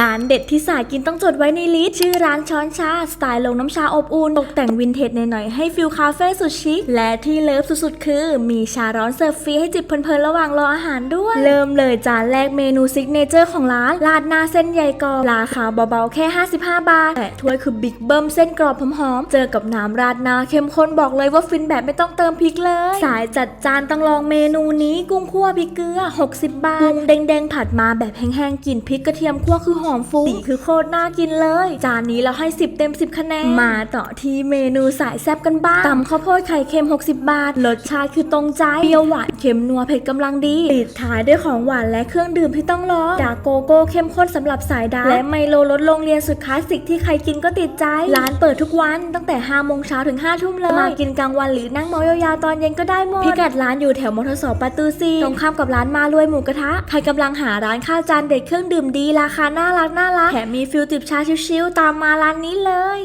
ร้านเด็ดที่สายกินต้องจดไว้ในลิสต์ชื่อร้านช้อนชา สไตล์ลงน้ำชาอบอุ่นตกแต่งวินเทจหน่อยๆให้ฟิลคาเฟ่สุดชิคและที่เลิฟสุดๆ คือ มีชาร้อนเสิร์ฟฟรีให้จิบเพลินๆ ระหว่างรออาหารด้วย เริ่มเลยจานแรกเมนูซิกเนเจอร์ของร้าน ราดหน้าเส้นใหญ่กรอบราคาเบาๆ แค่ 55 บาท แต่ถ้วยคือบิ๊กเบิ้มเส้นกรอบหอมๆ เจอกับน้ำราดหน้าเข้มข้นบอกเลยว่าฟินแบบไม่ต้องเติมพริกเลย สายจัดจานต้องลองเมนูนี้กุ้งคั่วพริกเกลือ 60 บาทกุ้งแดงๆผัดมาแบบแห้งๆกลิ่นพริกกระเทียมคั่วคือหอมฟุ้งสีคือโคตรน่ากินเลย จานนี้เราให้ 10 เต็ม 10 คะแนน มาต่อที่เมนูสายแซ่บกันบ้างตำข้าวโพดไข่เค็ม 60 บาท รสชาติคือตรงใจ เปรี้ยวหวานเค็มนัวเผ็ดกำลังดีปิดท้ายด้วยของหวานและเครื่องดื่มที่ต้องรองดาโกโก้เข้มข้นสำหรับสายดาร์กและไมโลรสโรงเรียนสุดคลาสสิกที่ใครกินก็ติดใจ ร้านเปิดทุกวันตั้งแต่5โมงเช้าถึง5ทุ่มเลย มากินกลางวันหรือนั่งเมายาวๆตอนเย็นก็ได้หมด พิกัดร้านอยู่แถวมทสประตูซีตรงข้ามกับร้านมารวยหมูกระทะ ใครกำลังหาร้านข้าวจานเด็ดเครื่องดื่มดีราคาน่ารักน่ารักแถมมีฟิลจิบชาชิวๆตามมาร้านนี้เลย